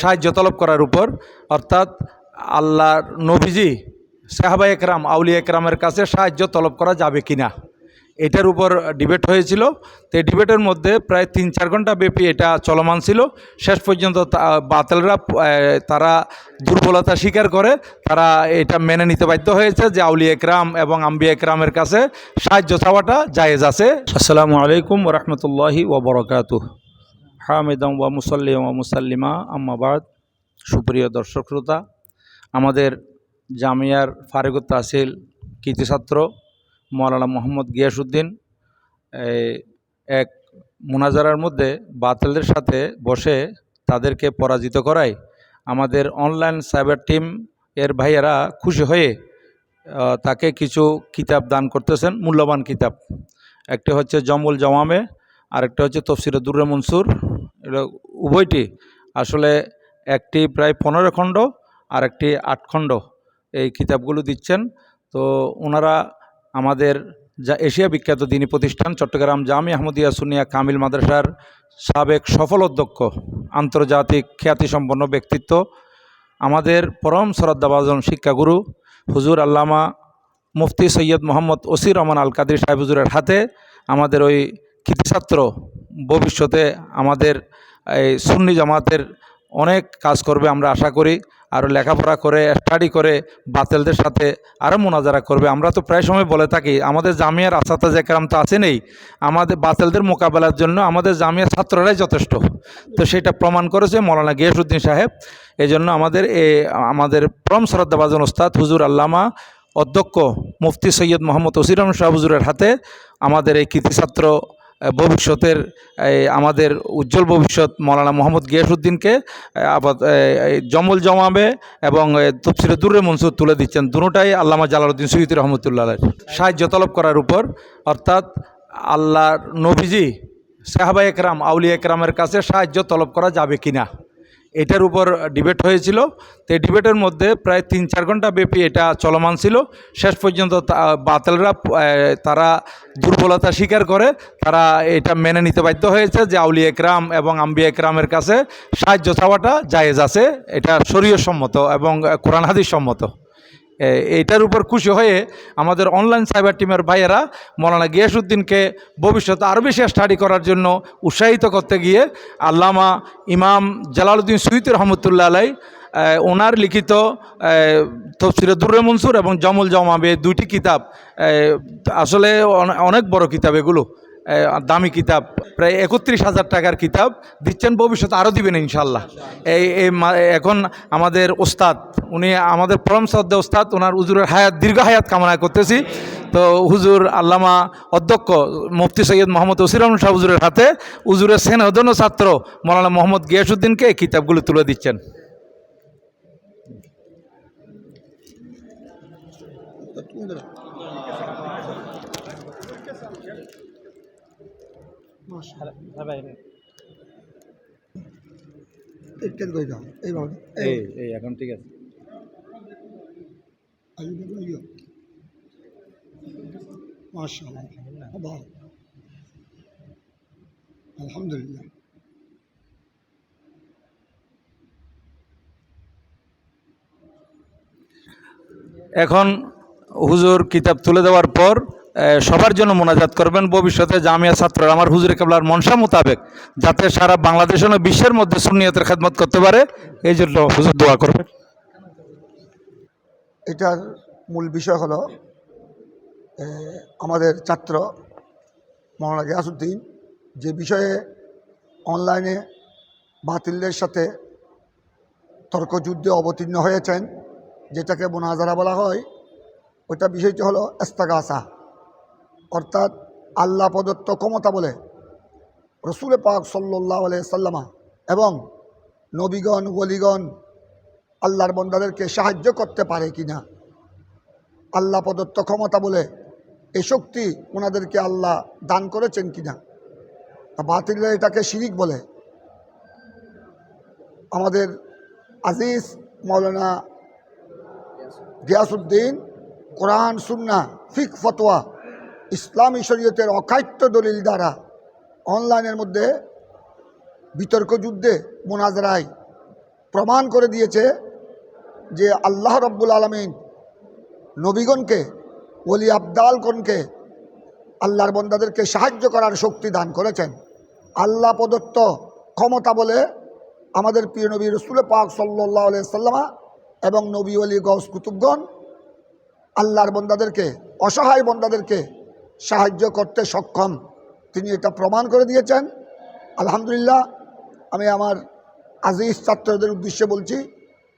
সাহায্য তলব করার উপর, অর্থাৎ আল্লাহ নবীজি সাহাবা একরাম আউলি একরামের কাছে সাহায্য তলব করা যাবে কিনা? এটার উপর ডিবেট হয়েছিল। তো এই ডিবেটের মধ্যে প্রায় তিন চার ঘণ্টা ব্যাপী এটা চলমান ছিল। শেষ পর্যন্ত বাতিলরা তারা দুর্বলতা স্বীকার করে, তারা এটা মেনে নিতে বাধ্য হয়েছে যে আউলি একরাম এবং আম্বি একরামের কাছে সাহায্য চাওয়াটা জায়েজ আছে। আসসালামু আলাইকুম রহমতুল্লাহি ওবরকাতু হামিদম ওয়া মুসল্লি ওয়া মুসাল্লিমা আম্মাবাদ সুপ্রিয় দর্শক শ্রোতা, আমাদের জামিয়ার ফারেকুত তাহসিল কৃতি ছাত্র মৌলানা মোহাম্মদ গিয়াসুদ্দিন এক মোনাজারার মধ্যে বাতিলদের সাথে বসে তাদেরকে পরাজিত করায়। আমাদের অনলাইন সাইবার টিম এর ভাইয়েরা খুশি হয়ে তাকে কিছু কিতাব দান করতেছেন, মূল্যবান কিতাব। একটি হচ্ছে জমুল জমামে আরেকটা হচ্ছে তফসির দুর্রে মনসুর। উভয়টি আসলে একটি প্রায় পনেরো খণ্ড আর একটি আট খণ্ড এই কিতাবগুলো দিচ্ছেন। তো ওনারা আমাদের যা এশিয়া বিখ্যাত দিনী প্রতিষ্ঠান চট্টগ্রাম জামি আহমদিয়া সুনিয়া কামিল মাদ্রাসার সাবেক সফল অধ্যক্ষ, আন্তর্জাতিক খ্যাতিসম্পন্ন ব্যক্তিত্ব, আমাদের পরম শ্রদ্ধাভাজন শিক্ষাগুরু হুজুর আল্লামা মুফতি সৈয়দ মোহাম্মদ ওসির রহমান আল কাদির সাহেব হুজুরের হাতে আমাদের ওই কৃতিছাত্র ভবিষ্যতে আমাদের এই সুন্নি জামাতের অনেক কাজ করবে আমরা আশা করি। আরও লেখাপড়া করে স্টাডি করে, বাতেলদের সাথে আরও মোনাজারা করবে। আমরা তো প্রায় সময় বলে থাকি, আমাদের জামিয়ার আসাতা জেকরাম তো আছে নেই। আমাদের বাতেলদের মোকাবেলার জন্য আমাদের জামিয়ার ছাত্ররাই যথেষ্ট। তো সেটা প্রমাণ করেছে মৌলানা গিয়াসুদ্দিন সাহেব। এই জন্য আমাদের এ, আমাদের পরম শ্রদ্ধাভাজন ওস্তাদ হুজুর আল্লামা অধ্যক্ষ মুফতি সৈয়দ মোহাম্মদ ওসিরাম শাহ হুজুরের হাতে আমাদের এই কৃতিছাত্র ভবিষ্যতের আমাদের উজ্জ্বল ভবিষ্যৎ মৌলানা মোহাম্মদ গিয়াসুদ্দিনকে আপাত জমল জমাবে এবং তফসিরে দূরে মনসুর তুলে দিচ্ছেন। দুটাই আল্লামা জালালউদ্দিন সৈয়দ রহমতুল্লাহ সাহায্য তলব করার উপর, অর্থাৎ আল্লাহ নবীজি সাহাবা একরাম আউলিয়া একরামের কাছে সাহায্য তলব করা যাবে কিনা। এটার উপর ডিবেট হয়েছিল। তো এই ডিবেটের মধ্যে প্রায় তিন চার ঘণ্টা ব্যাপী এটা চলমান ছিল। শেষ পর্যন্ত বাতালরা তারা দুর্বলতা স্বীকার করে, তারা এটা মেনে নিতে বাধ্য হয়েছে যে আউলি একরাম এবং আম্বি একরামের কাছে সাহায্য চাওয়াটা জায়েজ আছে। এটা শরীয় সম্মত এবং কোরআন হাদিস সম্মত। এ- এইটার উপর খুশি হয়ে আমাদের অনলাইন সাইবার টিমের ভাইয়েরা মৌলানা গিয়াসুদ্দিনকে ভবিষ্যতে আরও বেশি স্টাডি করার জন্য উৎসাহিত করতে গিয়ে আল্লামা ইমাম জালালউদ্দিন সুইত রহমতুল্লাহ আলাই ওনার লিখিত তফসিরে দুর্রে মনসুর এবং জমুল জমাবে দুইটি কিতাব আসলে অনেক বড় কিতাব এগুলো। দামি কিতাব, প্রায় একত্রিশ হাজার টাকার কিতাব দিচ্ছেন, ভবিষ্যতে আরও দিবেন ইনশাল্লাহ এই এখন আমাদের ওস্তাদ, উনি আমাদের পরম শ্রদ্ধা ওস্তাদ, ওনার হুজুরের হায়াত, দীর্ঘ হায়াত কামনা করতেছি। তো হুজুর আল্লামা অধ্যক্ষ মুফতি সৈয়দ মোহাম্মদ ওসিরাম শাহ হুজুরের হাতে, হুজুরের সেনহদন ছাত্র মৌলানা মোহাম্মদ গিয়াসুদ্দিনকে এই কিতাবগুলো তুলে দিচ্ছেন এটা করে দাও এইভাবে এই এই এখন ঠিক আছে। আলহামদুলিল্লাহ। এখন হুজুর কিতাব তুলে দেওয়ার পর সবার জন্য মোনাজাত করবেন। ভবিষ্যতে জামিয়া ছাত্ররা আমার হুজুর কেবলার মনসা মোতাবেক যাতে সারা বাংলাদেশ ও বিশ্বের মধ্যে সুন্নিয়তের খেদমত করতে পারে, এই জন্য হুজুর দোয়া করবেন। এটার মূল বিষয় হলো আমাদের ছাত্র মৌলানা গিয়াসুদ্দিন যে বিষয়ে অনলাইনে বাতিলদের সাথে তর্কযুদ্ধে অবতীর্ণ হয়েছেন, যেটাকে মোনাজারা বলা হয়, ওইটা বিষয়টি হলো এস্তাগাসা। অর্থাৎ আল্লাহ প্রদত্ত ক্ষমতা বলে রসুল পাক সাল্লাহ সাল্লামা এবং নবীগণ, ওলিগণ আল্লাহর বন্দাদেরকে সাহায্য করতে পারে কি না? আল্লাহ প্রদত্ত ক্ষমতা বলে এ শক্তি ওনাদেরকে আল্লাহ দান করেছেন কি না? বাতিলরা এটাকে শিরিক বলে। আমাদের আজিজ মৌলানা গিয়াসুদ্দিন কোরআন সুন্না ফিক, ফতোয়া ইসলামী শরীয়তের অকাট্য দলিল দ্বারা অনলাইনের মধ্যে বিতর্ক যুদ্ধে মোনাজরায় প্রমাণ করে দিয়েছে যে আল্লাহ রব্বুল আলমিন নবীগণকে অলি আবদালগণকে আল্লাহর বন্দাদেরকে সাহায্য করার শক্তি দান করেছেন। আল্লাহ প্রদত্ত ক্ষমতা বলে আমাদের প্রিয় নবী রসুল পাক সাল্লাহ সাল্লামা এবং নবী অলি গৌস কুতুবগণ আল্লাহর বন্দাদেরকে, অসহায় বন্দাদেরকে সাহায্য করতে সক্ষম। তিনি এটা প্রমাণ করে দিয়েছেন। আলহামদুলিল্লাহ, আমি আমার আজিজ ছাত্রদের উদ্দেশ্যে বলছি,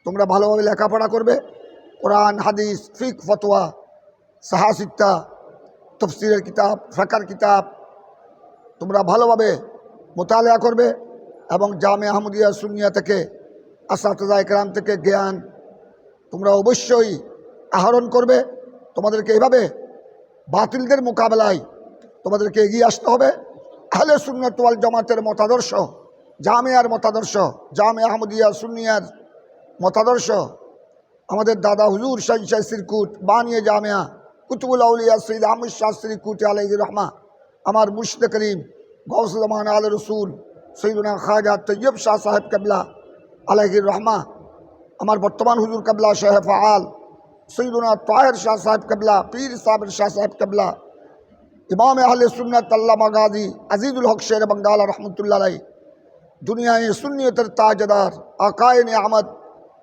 তোমরা ভালোভাবে লেখাপড়া করবে। কোরআন, হাদিস, ফিক, ফতোয়া, সাহাসিত্তা তফসিরের কিতাব, ফাঁকার কিতাব, তোমরা ভালোভাবে মোতালেয়া করবে এবং জামে আহমদিয়া সুনিয়া থেকে আসাতজা একরাম থেকে জ্ঞান তোমরা অবশ্যই আহরণ করবে। তোমাদেরকে এইভাবে বাতিলদের মোকাবেলায় তোমাদেরকে এগিয়ে আসতে হবে। আহলে সুন্নতওয়াল জামাতের মতাদর্শ, জামিয়ার মতাদর্শ, জামে আহমদিয়া সুনিয়ার মতাদর্শ। আমাদের দাদা হুজুর শাহ শাহ সিরকুট, বানিয়ে জামিয়া, কুতুবুল আউলিয়া সঈদ আহমদ শাহ সিরকুট আলহ রহমা, আমার মুর্শিদ করিম গৌসলমান আল রসুল সৈদুনা খাজা তৈয়ব শাহ সাহেব কাবলা আলহির রহমা, আমার বর্তমান হুজুর কাবলা শাহ ফাল সৈদুনা তাহের শাহ সাহেব কাবলা, পীর সাহেব শাহ সাহেব কাবলা, ইমাম আহলে সুন্নাত আল্লামা গাজী আজিজুল হক শের বঙ্গাল রহমতুল্লাহ আলাই দুনিয়ায় সুন্নিয়তের তাজদার আকায়ন আহমদ,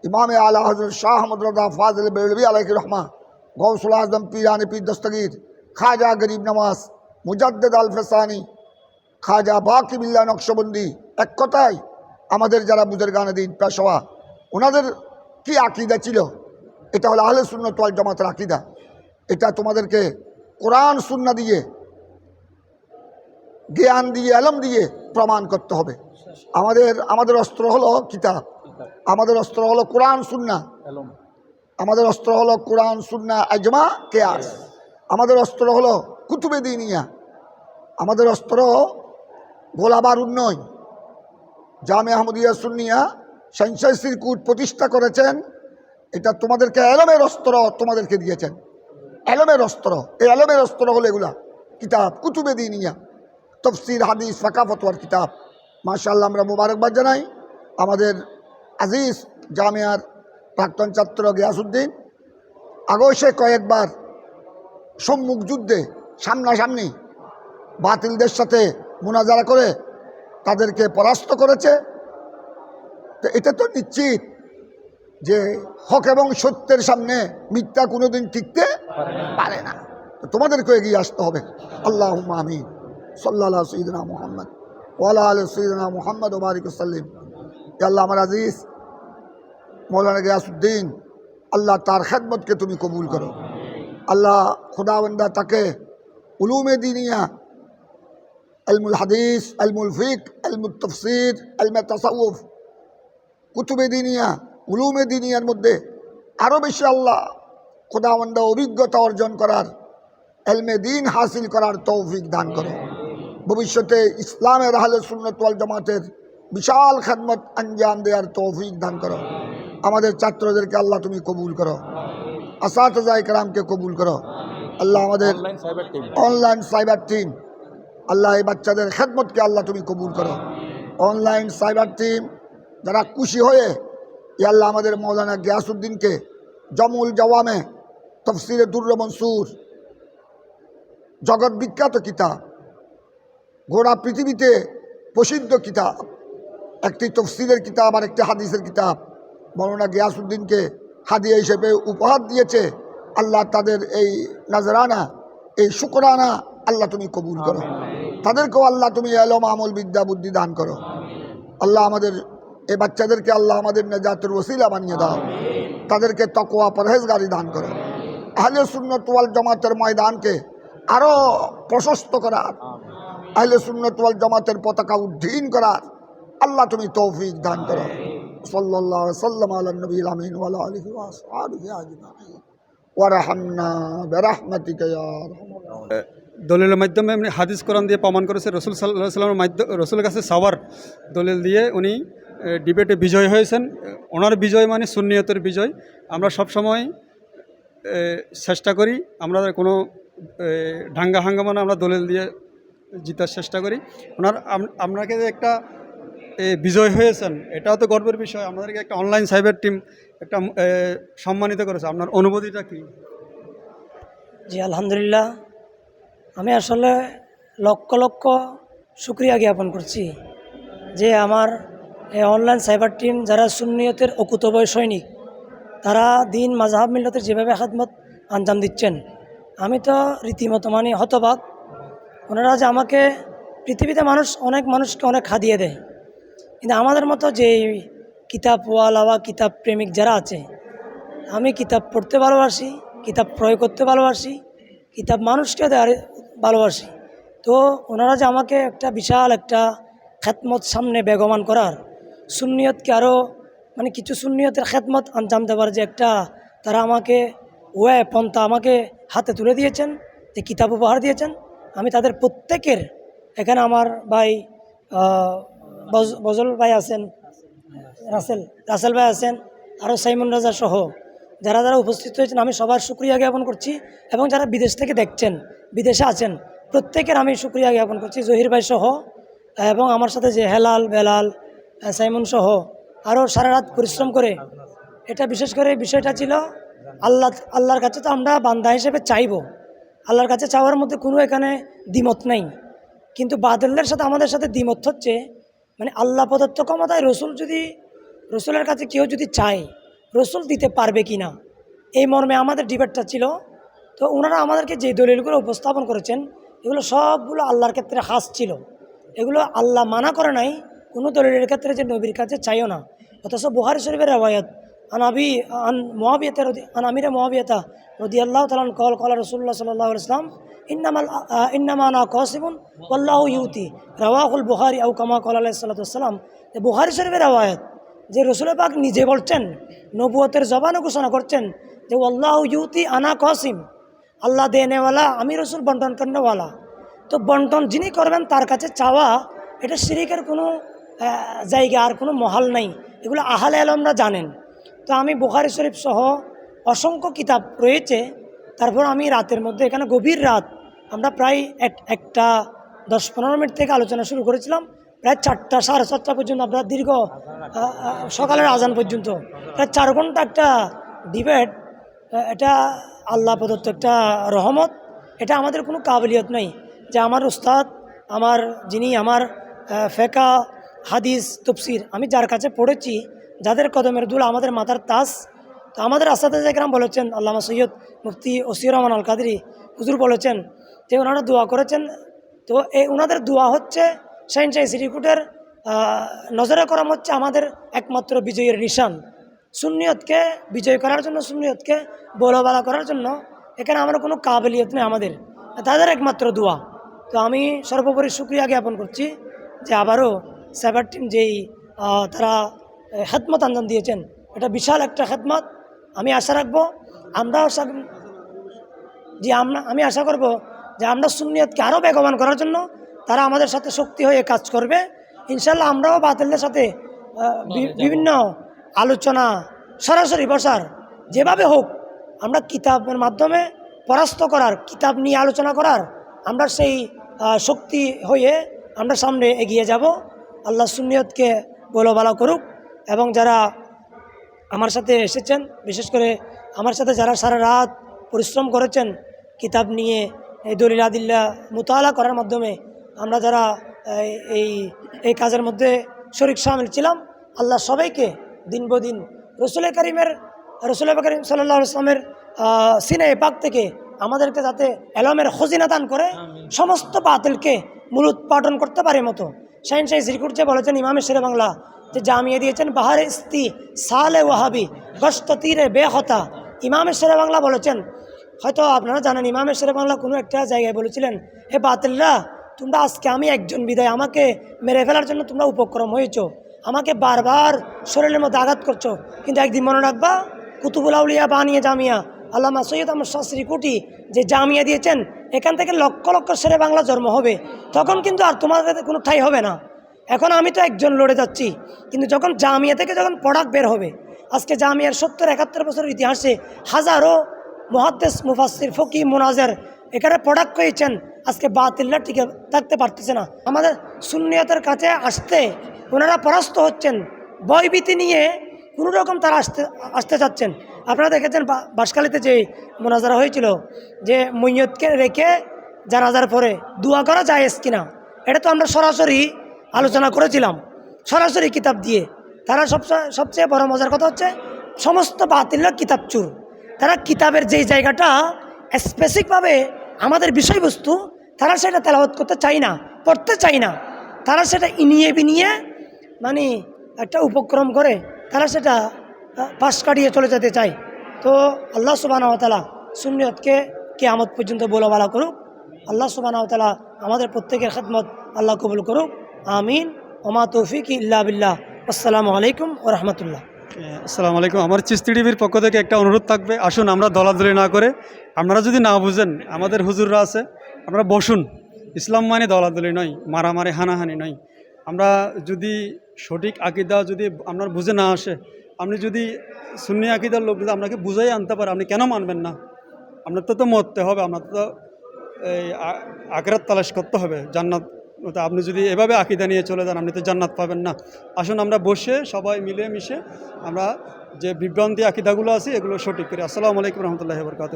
ইমাম আলা হজরত শাহ আহমদ রদা ফাজল বেলবি আলহ রহমা, গৌসুল আজম পীরান পীর দস্তগীর, খাজা গরিব নওয়াজ, মুজাদ্দেদ আল ফেসানি, খাজা বাকিবিল্লা নকশবন্দি, এক কথায় আমাদের যারা বুজুর্গান দিন পেশোয়া ওনাদের কি আকিদা ছিল? এটা হলো আহলে সুন্নত ওয়াল জামাতের আকিদা। এটা তোমাদেরকে কোরআন সুন্না দিয়ে, জ্ঞান দিয়ে আলম দিয়ে প্রমাণ করতে হবে। আমাদের আমাদের অস্ত্র হলো কিতাব। আমাদের অস্ত্র হলো কোরআন সুন্না আমাদের অস্ত্র হলো কোরআন সুন্না আজমা, কেয়াস। আমাদের অস্ত্র হলো কুতুবে দিনিয়া। আমাদের অস্ত্র গোলাবার উন্নয় জামে আহমদিয়া সুন্নিয়া সংশয় কুট প্রতিষ্ঠা করেছেন এটা তোমাদেরকে এলমের অস্ত্র তোমাদেরকে দিয়েছেন। এলমের অস্ত্র, এই এলমের অস্ত্র হলো এগুলা। কিতাব, কুতুবে দিনিয়া, তফসির, হাদিস ফাকাফতোয়ার কিতাব। মাশাল্লাহ আমরা মুবারকবাদ জানাই। আমাদের আজিজ জামিয়ার প্রাক্তন ছাত্র গিয়াসুদ্দিন আগেও সে কয়েকবার সম্মুখ যুদ্ধে সামনাসামনি বাতিলদের সাথে মোনাজারা করে তাদেরকে পরাস্ত করেছে। তো এটা তো নিশ্চিত যে হক এবং সত্যের সামনে মিথ্যা কোনোদিন টিকতে পারে না। তোমাদেরকে এগিয়ে আসতে হবে। আল্লাহ আমিন। সাল্লাহ সঈদনা মোহাম্মদ ওয়ালা আল সঈদনা মোহাম্মদ ওবারিক সাল্লিম আল্লাহ আমার আজিজ, মৌলানা গিয়াসুদ্দিন আল্লাহ তার খেদমতকে তুমি কবুল করো। আল্লাহ খুদাবন্দা তাকে উলুমে দিনিয়া আলমুল হাদিস আলমুল ফিক আলমুল তফসির আলমে তাসাউফ, কুতুবে দিনিয়া উলুমে দিনিয়ার মধ্যে আরও বেশি আল্লাহ খোদাবন্দা অভিজ্ঞতা অর্জন করার এলমে দিন হাসিল করার তৌফিক দান করো। ভবিষ্যতে ইসলামের আহলে সুন্নতওয়াল জামাতের বিশাল খেদমত আঞ্জাম দেওয়ার তৌফিক দান করো। আমাদের ছাত্রদেরকে আল্লাহ তুমি কবুল করো। আসাতজাই কালামকে কবুল করো। আল্লাহ আমাদের অনলাইন সাইবার টিম আল্লাহ এই বাচ্চাদের খেদমতকে আল্লাহ তুমি কবুল করো। অনলাইন সাইবার টিম যারা খুশি হয়ে আল্লাহ আমাদের মৌলানা গিয়াসুদ্দিনকে জমুল জওয়ামে তফসিরে দুর্র মনসুর জগৎ বিখ্যাত কিতাব গোড়া পৃথিবীতে প্রসিদ্ধ কিতাব একটি তফসিরের কিতাব আর একটি হাদিসের কিতাব। মৌলানা গিয়াসুদ্দিনকে হাদিয়া হিসেবে উপহার দিয়েছে। আল্লাহ তাদের এই নাজরানা এই শুকরানা আল্লাহ তুমি কবুল করো। তাদেরকেও আল্লাহ তুমি এলম আমল বিদ্যা বুদ্ধি দান করো। আল্লাহ আমাদের এই বাচ্চাদেরকে আল্লাহ আমাদের নেজাতের ওসিলা বানিয়ে দাও। তাদেরকে তকোয়া পরহেজগারি দান করো। আহলে সুন্নত ওয়াল জামাতের ময়দানকে আরও প্রশস্ত করার, আহলে সুন্নত ওয়াল জামাতের পতাকা উড্ডীন করার আল্লাহ তুমি তৌফিক দান করো। রাহিমিন। দলিলের মাধ্যমে এমনি হাদিস কোরআন দিয়ে প্রমাণ করেছে। রসুল সাল্লাহ সাল্লামের মাধ্যমে রসুলের কাছে সাওয়ার দলিল দিয়ে উনি ডিবেটে বিজয় হয়েছেন। ওনার বিজয় মানে সুন্নিয়তের বিজয়। আমরা সবসময় এ, চেষ্টা করি আমরা কোনো ঢাঙ্গা ডাঙ্গা হাঙ্গামা না আমরা দলিল দিয়ে জিতার চেষ্টা করি। ওনার আপনাকে যে একটা বিজয় হয়েছেন এটাও তো গর্বের বিষয়। আমাদেরকে একটা অনলাইন সাইবার টিম একটা সম্মানিত করেছে। আপনার অনুভূতিটা কী? জি আলহামদুলিল্লাহ। আমি আসলে লক্ষ লক্ষ শুক্রিয়া জ্ঞাপন করছি যে আমার এই অনলাইন সাইবার টিম যারা সুন্নিয়তের অকুতবয় সৈনিক, তারা দিন মাজাহাব মিল্লতের যেভাবে খাদমত আঞ্জাম দিচ্ছেন। আমি তো রীতিমতো মানে হতবাক। ওনারা যে আমাকে পৃথিবীতে মানুষ, অনেক মানুষকে অনেক খাদিয়ে দেয়। কিন্তু আমাদের মতো যে কিতাব ওয়ালা বা কিতাব প্রেমিক যারা আছে, আমি কিতাব পড়তে ভালোবাসি, কিতাব প্রয়োগ করতে ভালোবাসি, কিতাব মানুষকে ভালোবাসি। তো ওনারা যে আমাকে একটা বিশাল একটা খ্যাতমত সামনে বেগমান করার সুন্নিয়তকে আরও মানে কিছু সুন্নিয়তের খ্যাতমত আঞ্জাম দেওয়ার যে একটা তারা আমাকে ওয়ে পন্থা আমাকে হাতে তুলে দিয়েছেন, যে কিতাব উপহার দিয়েছেন। আমি তাদের প্রত্যেকের, এখানে আমার ভাই বজ- বজল ভাই আছেন, রাসেল রাসেল ভাই আছেন আরও সাইমন রাজা সহ। যারা যারা উপস্থিত হয়েছেন, আমি সবার সুক্রিয়া জ্ঞাপন করছি এবং যারা বিদেশ থেকে দেখছেন, বিদেশে আছেন, প্রত্যেকের আমি সুক্রিয়া জ্ঞাপন করছি। জহির ভাই সহ এবং আমার সাথে যে হেলাল, বেলাল সাইমন সহ আরও সারা রাত পরিশ্রম করে। এটা বিশেষ করে বিষয়টা ছিল, আল্লাহ, আল্লাহর কাছে তো আমরা বান্দা হিসেবে চাইব। আল্লাহর কাছে চাওয়ার মধ্যে কোনো এখানে দ্বিমত নেই। কিন্তু বাদলের সাথে আমাদের সাথে দ্বিমত হচ্ছে মানে আল্লাহ প্রদত্ত ক্ষমতায় রসুল যদি, রসুলের কাছে কেউ যদি চায়, রসুল দিতে পারবে কি না এই মর্মে আমাদের ডিবেটটা ছিল। তো ওনারা আমাদেরকে যে দলিলগুলো উপস্থাপন করেছেন, এগুলো সবগুলো আল্লাহর ক্ষেত্রে হাস ছিল। এগুলো আল্লাহ মানা করে নাই কোনো দলিলের ক্ষেত্রে যে নবীর কাছে চাইও না। অথচ বুহারি শরীফের রেওয়ায়ত, আন আবি, আন মহাবিয়তা আন আমিরে মহাবিয়তা রদি আল্লাহ তালান কল, কলা রসুল্লাহ সাল্লাহ ইসলাম ইন্নামাল ইন্নামানা কসিবুন আল্লাহ ইউতি। রওয়াহুল বুহারি আউ কামা কল আলাহ সাল্লাতাম বুহারি শরীফের রেওয়ায়ত, যে রসুল পাক নিজে বলছেন, নবুয়তের জবানে ঘোষণা করছেন, যে আল্লাহ ইউতি আনা কসিম, আল্লাহ দেনেওয়ালা, আমি রসুল বন্টন করেওয়ালা তো বন্টন যিনি করবেন, তার কাছে চাওয়া, এটা শিরিকের কোনো জায়গা আর কোনো মহাল নাই। এগুলো আহালে আলমরা জানেন। তো আমি বুখারি শরীফ সহ অসংখ্য কিতাব রয়েছে। তারপর আমি রাতের মধ্যে, এখানে গভীর রাত, আমরা প্রায় এক- একটা, দশ, পনেরো মিনিট থেকে আলোচনা শুরু করেছিলাম। প্রায় চারটা, সাড়ে চারটা পর্যন্ত, আমরা দীর্ঘ সকালের আজান পর্যন্ত, প্রায় চার ঘণ্টা একটা ডিবেট এটা আল্লাহ প্রদত্ত একটা রহমত। এটা আমাদের কোনো কাবিলিয়ত নেই যে আমার উস্তাদ, আমার যিনি, আমার ফেকা হাদিস, তফসির আমি যার কাছে পড়েছি, যাদের কদমের দুল আমাদের মাথার তাস, তো আমাদের আসাদ একরাম বলেছেন, আল্লামা সৈয়দ মুফতি ওসির রহমান আল কাদরি হুজুর বলেছেন যে ওনারা দোয়া করেছেন, তো এই ওনাদের দোয়া হচ্ছে শাহিন শাহী সিরিকুটের নজরে করাম হচ্ছে আমাদের একমাত্র বিজয়ের নিশান। সুন্নিয়তকে বিজয় করার জন্য, সুন্নিয়তকে বলবালা করার জন্য এখানে আমার কোনো কাবিলিয়ত নেই আমাদের, তাদের একমাত্র দোয়া। তো আমি সর্বোপরি সুক্রিয়া জ্ঞাপন করছি যে আবারও সেবার টিম যেই তারা খেদমত আঞ্জাম দিয়েছেন এটা বিশাল একটা খেদমত। আমি আশা রাখব আমরাও আশা- যে আমরা আমি আশা করব যে আমরা সুন্নিয়তকে আরও বেগবান করার জন্য তারা আমাদের সাথে শক্তি হয়ে কাজ করবে। ইনশাল্লাহ আমরাও বাতিলদের সাথে বিভিন্ন আলোচনা সরাসরি বসার যেভাবে হোক আমরা কিতাবের মাধ্যমে পরাস্ত করার কিতাব নিয়ে আলোচনা করার আমরা সেই শক্তি হয়ে আমরা সামনে এগিয়ে যাব। আল্লাহ সুন্নিয়তকে বলো ভালো করুক এবং যারা আমার সাথে এসেছেন বিশেষ করে আমার সাথে যারা সারা রাত পরিশ্রম করেছেন কিতাব নিয়ে এই দলিল আদিল্লা মোতালা করার মাধ্যমে আমরা যারা এই, এই এই কাজের মধ্যে শরিক সামিল ছিলাম আল্লাহ সবাইকে দিন বদিন রসুল করিমের রসুল করিম সাল্লাহ ইসলামের সিনে পাক থেকে আমাদেরকে যাতে এলমের খজিনা দান করে সমস্ত বাতিলকে মূল উৎপাদন করতে পারে মতো। শাহিন শাহী শ্রীকুট যে বলেছেন ইমামে শেরে বাংলা, যে জামিয়ে দিয়েছেন বাহারে ইস্তি সালে ওয়াহাবি, গস্ত তীরে বেহতা। ইমামে শেরে বাংলা বলেছেন, হয়তো আপনারা জানেন ইমামে শেরে বাংলা কোনো একটা জায়গায় বলেছিলেন, হে বাতিল্লা তোমরা আজকে আমি একজন বিদায়, আমাকে মেরে ফেলার জন্য তোমরা উপক্রম হয়েছো, আমাকে বারবার শরীরের মধ্যে আঘাত করছ, কিন্তু একদিন মনে রাখবা, কুতুবুল আউলিয়া বানিয়ে জামিয়া, আল্লামা সৈয়দ আমার শাস্ত্রী কুটি যে জামিয়া দিয়েছেন এখান থেকে লক্ষ লক্ষ সেরে বাংলা জন্ম হবে। তখন কিন্তু আর তোমাদের কোনো ঠাই হবে না। এখন আমি তো একজন লড়ে যাচ্ছি। কিন্তু যখন জামিয়া থেকে যখন প্রোডাক্ট বের হবে, আজকে জামিয়ার সত্তর একাত্তর বছরের ইতিহাসে হাজারো মহাদ্দেশ মুফাসির ফকি, মোনাজের এখানে প্রোডাক্ট হয়েছেন আজকে বাতিল্লা টিকে থাকতে পারতেছে না। আমাদের শূন্যতার কাছে আসতে ওনারা পরাস্ত হচ্ছেন। ভয়ভীতি নিয়ে কোনো রকম তারা আসতে আসতে চাচ্ছেন। আপনারা দেখেছেন বা- বাঁশখালীতে যে মোনাজারা হয়েছিল, যে মৈয়তকে রেখে জানাজার পরে দোয়া করা যায় কিনা, এটা তো আমরা সরাসরি আলোচনা করেছিলাম। সরাসরি কিতাব দিয়ে। তারা সবচেয়ে সবচেয়ে বড় মজার কথা হচ্ছে, সমস্ত বাতিলের কিতাব চুর। তারা কিতাবের যেই জায়গাটা স্পেসিফিকভাবে আমাদের বিষয়বস্তু, তারা সেটা তেলাওয়াত করতে চায় না, পড়তে চায় না। তারা সেটা ইনিয়ে বিনিয়ে মানে একটা উপক্রম করে, তারা সেটা পাশ কাটিয়ে চলে যেতে চাই। তো আল্লাহ সুবাহতালা সুন্নিয়তকে কেয়ামত পর্যন্ত বলা করুক। আল্লাহ সুবাহতালা আমাদের প্রত্যেকের খেদমত আল্লাহ কবুল করুক। আমিন। ওমা তৌফিক ইল্লা বিল্লাহ। আসসালামু আলাইকুম ও রহমতুল্লাহ। আসসালামু আলাইকুম। আমার চিস্তি টিভির পক্ষ থেকে একটা অনুরোধ থাকবে। আসুন, আমরা দলাদলি না করে, আপনারা যদি না বুঝেন, আমাদের হুজুররা আছে, আমরা বসুন। ইসলাম মানে দলাদলি নয়, মারামারি, হানাহানি নয়। আমরা যদি সঠিক আকিদা যদি আপনার বুঝে না আসে আপনি যদি সুন্নি আকিদার লোক যদি আপনাকে বুঝাই আনতে পারে, আপনি কেন মানবেন না? আপনার তো তো মরতে হবে, আপনার তো এই আগ্রাত তালাশ করতে হবে, জান্নাত তো আপনি যদি এভাবে আকিদা নিয়ে চলে যান, আপনি তো জান্নাত পাবেন না। আসুন আমরা বসে সবাই মিলে মিশে আমরা যে বিভ্রান্তি আকিদাগুলো আছে, এগুলো সঠিক করি। আসসালামু আলাইকুম রহমতুল্লাহ বরকাত